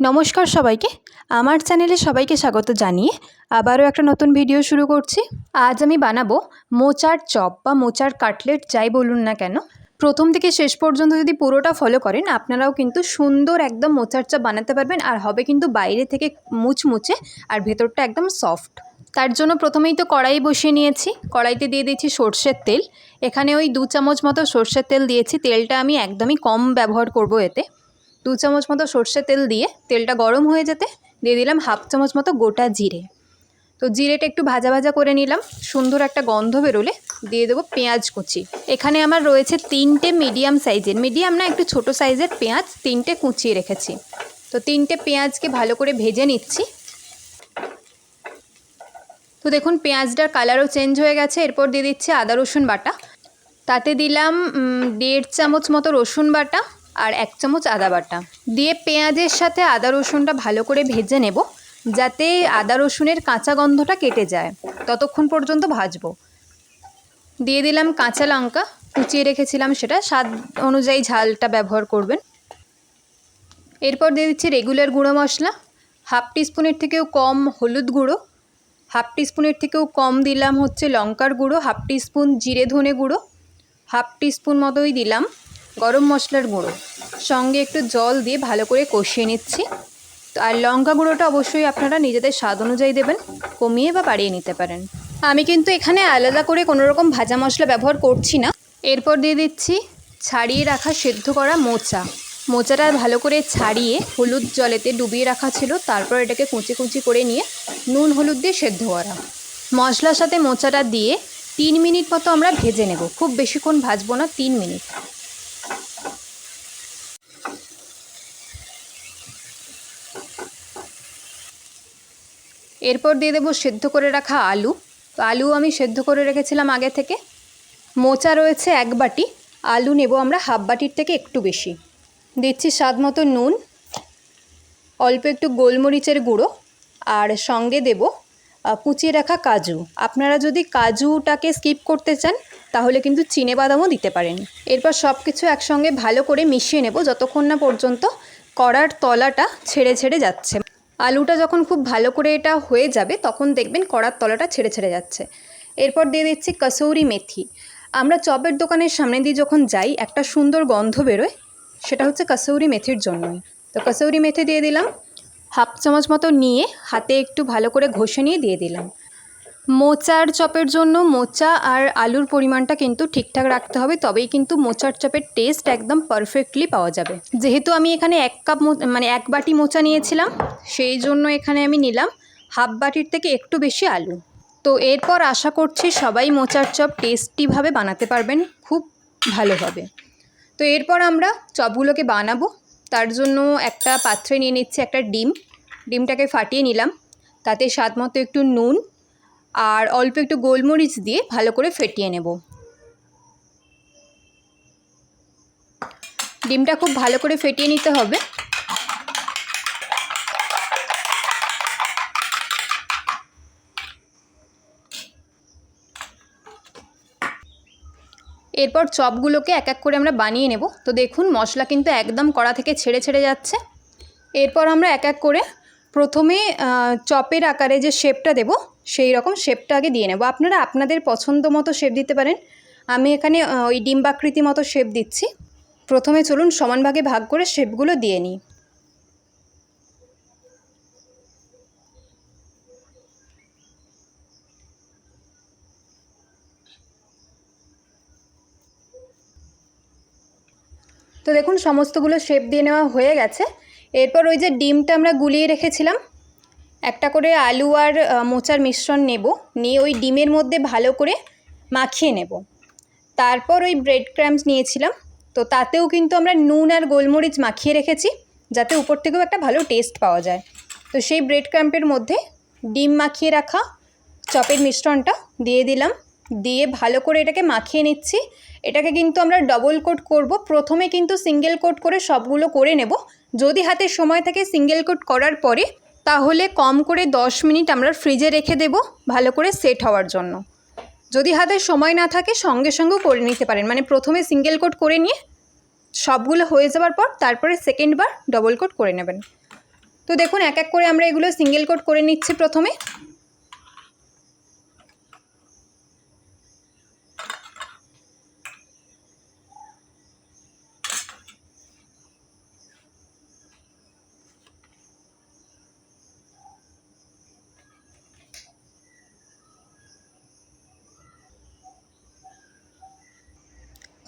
নমস্কার সবাইকে। আমার চ্যানেলে সবাইকে স্বাগত জানিয়ে আবারও একটা নতুন ভিডিও শুরু করছি। আজ আমি বানাবো মোচার চপ বা মোচার কাটলেট, যাই বলুন না কেন। প্রথম থেকে শেষ পর্যন্ত যদি পুরোটা ফলো করেন, আপনারাও কিন্তু সুন্দর একদম মোচার চপ বানাতে পারবেন আর হবে কিন্তু বাইরে থেকে মুচমুচে আর ভেতরটা একদম সফট তার জন্য প্রথমেই তো কড়াই বসিয়ে নিয়েছি। কড়াইতে দিয়ে দিয়েছি সর্ষের তেল। এখানে ওই দু চামচ মতো সর্ষের তেল দিয়েছি। তেলটা আমি একদমই কম ব্যবহার করব এতে। দু চামচ মতো সর্ষে তেল দিয়ে তেলটা গরম হয়ে যেতে দিয়ে দিলাম হাফ চামচ মতো গোটা জিরে। তো জিরেটা একটু ভাজা ভাজা করে নিলাম, সুন্দর একটা গন্ধ বেরোলে দিয়ে দেবো পেঁয়াজ কুচি। এখানে আমার রয়েছে তিনটে মিডিয়াম সাইজের মিডিয়াম না একটু ছোট সাইজের পেঁয়াজ তিনটে কুচিয়ে রেখেছি। তো তিনটে পেঁয়াজকে ভালো করে ভেজে নিচ্ছি। তো দেখুন পেঁয়াজটার কালারও চেঞ্জ হয়ে গেছে, এরপর দিয়ে দিচ্ছি আদা রসুন বাটা। তাতে দিলাম দেড় চামচ মতো রসুন বাটা। আর এক চামচ আদা বাটা। দিয়ে পেঁয়াজের সাথে আদা রসুনটা ভালো করে ভেজে নেব, যাতে আদা রসুনের কাঁচা গন্ধটা কেটে যায়। ততক্ষণ পর্যন্ত ভাজবো। দিয়ে দিলাম কাঁচা লঙ্কা, কুচিয়ে রেখেছিলাম সেটা। স্বাদ অনুযায়ী ঝালটা ব্যবহার করবেন। এরপর দিয়ে দিচ্ছি রেগুলার গুঁড়ো মশলা। হাফ টিস্পুনের থেকেও কম হলুদ গুঁড়ো। হাফ টিস্পুনের থেকেও কম দিলাম হচ্ছে লঙ্কার গুঁড়ো। হাফ টিস্পুন জিরে ধনে গুঁড়ো। হাফ টিস্পুন মতোই দিলাম। গরম মশলার গুঁড়ো। সঙ্গে একটু জল দিয়ে ভালো করে কষিয়ে নিচ্ছি। আর লঙ্কা গুঁড়োটা অবশ্যই আপনারা নিজেদের স্বাদ অনুযায়ী দেবেন, কমিয়ে বা বাড়িয়ে নিতে পারেন। আমি কিন্তু এখানে আলাদা করে কোনো রকম ভাজা মশলা ব্যবহার করছি না। এরপর দিয়ে দিচ্ছি ছাড়িয়ে রাখা সেদ্ধ করা মোচা। মোচাটা ভালো করে ছাড়িয়ে হলুদ জলেতে ডুবিয়ে রাখা ছিল, তারপর এটাকে কুচি কুচি করে নিয়ে নুন হলুদ দিয়ে সেদ্ধ করা। মশলার সাথে মোচাটা দিয়ে তিন মিনিট মতো আমরা ভেজে নেব। খুব বেশিক্ষণ ভাজবো না, তিন মিনিট। এরপর দিয়ে দেবো সেদ্ধ করে রাখা আলু। তো আলু আমি সেদ্ধ করে রেখেছিলাম আগে থেকে। মোচা রয়েছে এক বাটি। আলু নেব আমরা হাফ বাটির থেকে একটু বেশি। দিচ্ছি স্বাদ মতো নুন, অল্প একটু গোলমরিচের গুঁড়ো, আর সঙ্গে দেব কুচিয়ে রাখা কাজু। আপনারা যদি কাজুটাকে স্কিপ করতে চান, তাহলে কিন্তু চিনে বাদামও দিতে পারেন। এরপর সব কিছু একসঙ্গে ভালো করে মিশিয়ে নেব, যতক্ষণ না পর্যন্ত কড়ার তলাটা ছেড়ে ছেড়ে যাচ্ছে। আলুটা যখন খুব ভালো করে এটা হয়ে যাবে, তখন দেখবেন কড়ার তলাটা ছেড়ে ছেড়ে যাচ্ছে। এরপর দিয়ে দিচ্ছি কসৌরি মেথি। আমরা চপের দোকানের সামনে দিয়ে যখন যাই, একটা সুন্দর গন্ধ বেরোয়, সেটা হচ্ছে কসৌরি মেথির জন্যই। তো কসৌরি মেথি দিয়ে দিলাম, হাফ চামচ মতো নিয়ে হাতে একটু ভালো করে ঘষে নিয়ে দিয়ে দিলাম। মোচার চপের জন্য মোচা আর আলুর পরিমাণটা কিন্তু ঠিকঠাক রাখতে হবে, তবেই কিন্তু মোচার চপের টেস্ট একদম পারফেক্টলি পাওয়া যাবে। যেহেতু আমি এখানে এক কাপ মানে এক বাটি মোচা নিয়েছিলাম, সেই জন্য এখানে আমি নিলাম হাফ বাটির থেকে একটু বেশি আলু। তো এরপর আশা করছি সবাই মোচার চপ টেস্টিভাবে বানাতে পারবেন, খুব ভালোভাবে তো এরপর আমরা চপগুলোকে বানাবো, তার জন্য একটা পাত্রে নিয়ে নিচ্ছি একটা ডিম। ডিমটাকে ফাটিয়ে নিলাম, তাতে স্বাদ মতো একটু নুন আর অল্প একটু গোলমরিচ দিয়ে ভালো করে ফেটিয়ে নেব। ডিমটা খুব ভালো করে ফেটিয়ে নিতে হবে। এরপর চপগুলোকে এক এক করে আমরা বানিয়ে নেব। তো দেখুন, মশলা কিন্তু একদম কড়া থেকে ছেড়ে ছেড়ে যাচ্ছে। এরপর আমরা এক এক করে প্রথমে চপের আকারে যে শেপটা দেব, সেই রকম শেপটা আগে দিয়ে নেব। আপনারা আপনাদের পছন্দ মতো শেপ দিতে পারেন। আমি এখানে ওই ডিম্বাকৃতি মতো শেপ দিচ্ছি। প্রথমে চলুন সমান ভাগে ভাগ করে শেপগুলো দিয়ে নিই। তো দেখুন, সমস্তগুলো শেপ দিয়ে নেওয়া হয়ে গেছে। এরপর ওই যে ডিমটা আমরা গুলিয়ে রেখেছিলাম, একটা করে আলু আর মোচার মিশ্রণ নেব, নিয়ে ওই ডিমের মধ্যে ভালো করে মাখিয়ে নেব। তারপর ওই ব্রেড ক্র্যাম্পস নিয়েছিলাম, তো তাতেও কিন্তু আমরা নুন আর গোলমরিচ মাখিয়ে রেখেছি, যাতে উপর থেকেও একটা ভালো টেস্ট পাওয়া যায়। তো সেই ব্রেড ক্র্যাম্পের মধ্যে ডিম মাখিয়ে রাখা চপের মিশ্রণটা দিয়ে দিলাম। দিয়ে ভালো করে এটাকে মাখিয়ে নিচ্ছি। এটাকে কিন্তু আমরা ডবল কোট করব। প্রথমে কিন্তু সিঙ্গেল কোট করে সবগুলো করে নেব। যদি হাতে সময় থাকে সিঙ্গেল কোট করার পরে, তাহলে কম করে দশ মিনিট আমরা ফ্রিজে রেখে দেব ভালো করে সেট হওয়ার জন্য। যদি হাতে সময় না থাকে সঙ্গে সঙ্গেও করে নিতে পারেন। মানে প্রথমে সিঙ্গেল কোট করে নিয়ে সবগুলো হয়ে যাওয়ার পর তারপরে সেকেন্ড বার ডবল কোট করে নেবেন। তো দেখুন, এক এক করে আমরা এগুলো সিঙ্গেল কোট করে নিচ্ছি প্রথমে।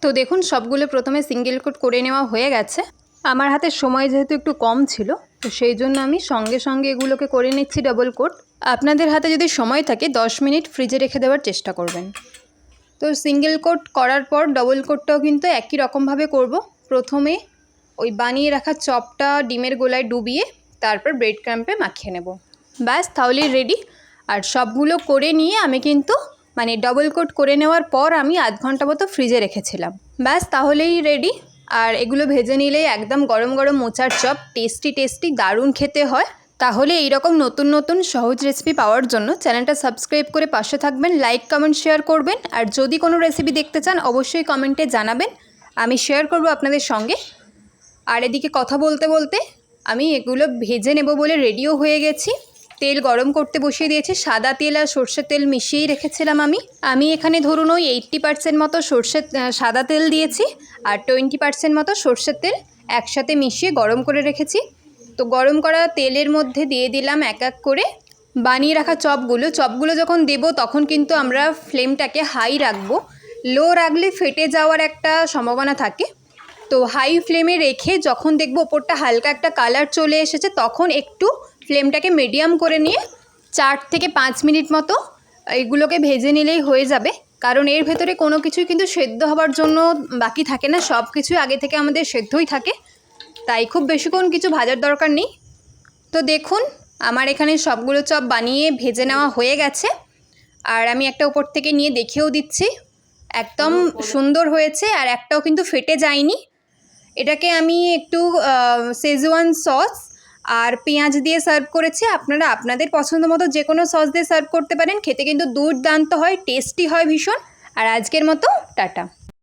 তো দেখুন, সবগুলো প্রথমে সিঙ্গেল কোট করে নেওয়া হয়ে গেছে। আমার হাতে সময় যেহেতু একটু কম ছিল, তো সেই জন্য আমি সঙ্গে সঙ্গে এগুলোকে করে নিচ্ছি ডাবল কোট আপনাদের হাতে যদি সময় থাকে, দশ মিনিট ফ্রিজে রেখে দেওয়ার চেষ্টা করবেন। তো সিঙ্গেল কোট করার পর ডবল কোটটাও কিন্তু একই রকমভাবে করব। প্রথমে ওই বানিয়ে রাখা চপটা ডিমের গোলায় ডুবিয়ে তারপর ব্রেড ক্রাম্পে মাখিয়ে নেব। ব্যাস, তাহলেই রেডি আর সবগুলো করে নিয়ে আমি কিন্তু মানে ডবল কোট করে নেওয়ার পর আমি আধ ঘণ্টা মতো ফ্রিজে রেখেছিলাম। ব্যাস, তাহলেই রেডি আর এগুলো ভেজে নিলেই একদম গরম গরম মোচার চপ টেস্টি টেস্টি দারুণ খেতে হয়। তাহলে এইরকম নতুন নতুন সহজ রেসিপি পাওয়ার জন্য চ্যানেলটা সাবস্ক্রাইব করে পাশে থাকবেন লাইক কমেন্ট শেয়ার করবেন। আর যদি কোনো রেসিপি দেখতে চান, অবশ্যই কমেন্টে জানাবেন। আমি শেয়ার করব আপনাদের সঙ্গে। আর এদিকে কথা বলতে বলতে আমি এগুলো ভেজে নেব বলে রেডিও হয়ে গেছি। তেল গরম করতে বসিয়ে দিয়েছি, সাদা তেল আর সর্ষের তেল মিশিয়েই রেখেছিলাম আমি। আমি এখানে ধরুন ওই এইট্টি পার্সেন্ট মতো সর্ষের সাদা তেল দিয়েছি আর টোয়েন্টি পার্সেন্ট মতো সর্ষের তেল একসাথে মিশিয়ে গরম করে রেখেছি। তো গরম করা তেলের মধ্যে দিয়ে দিলাম এক এক করে। বানিয়ে রাখা চপগুলো চপগুলো যখন দেবো তখন কিন্তু আমরা ফ্লেমটাকে হাই রাখব। লো রাখলে ফেটে যাওয়ার একটা সম্ভাবনা থাকে। তো হাই ফ্লেমে রেখে যখন দেখব ওপরটা হালকা একটা কালার চলে এসেছে, তখন একটু ফ্লেমটাকে মিডিয়াম করে নিয়ে চার থেকে পাঁচ মিনিট মতো এগুলোকে ভেজে নিলেই হয়ে যাবে। কারণ এর ভেতরে কোনো কিছুই কিন্তু সেদ্ধ হওয়ার জন্য বাকি থাকে না, সব কিছুই আগে থেকে আমাদের সেদ্ধই থাকে। তাই খুব বেশিক্ষণ কিছু ভাজার দরকার নেই। তো দেখুন, আমার এখানে সবগুলো চপ বানিয়ে ভেজে নেওয়া হয়ে গেছে। আর আমি একটা উপর থেকে নিয়ে দেখেও দিচ্ছি। একদম সুন্দর হয়েছে আর একটাও কিন্তু ফেটে যায়নি। এটাকে আমি একটু সেজওয়ান সস আর পেঁয়াজ দিয়ে সার্ভ করেছি। আপনারা আপনাদের পছন্দ মতো যে কোনো সস দিয়ে সার্ভ করতে পারেন। খেতে কিন্তু দুর্দান্ত হয় টেস্টি হয় ভীষণ। আর আজকের মতো, টাটা।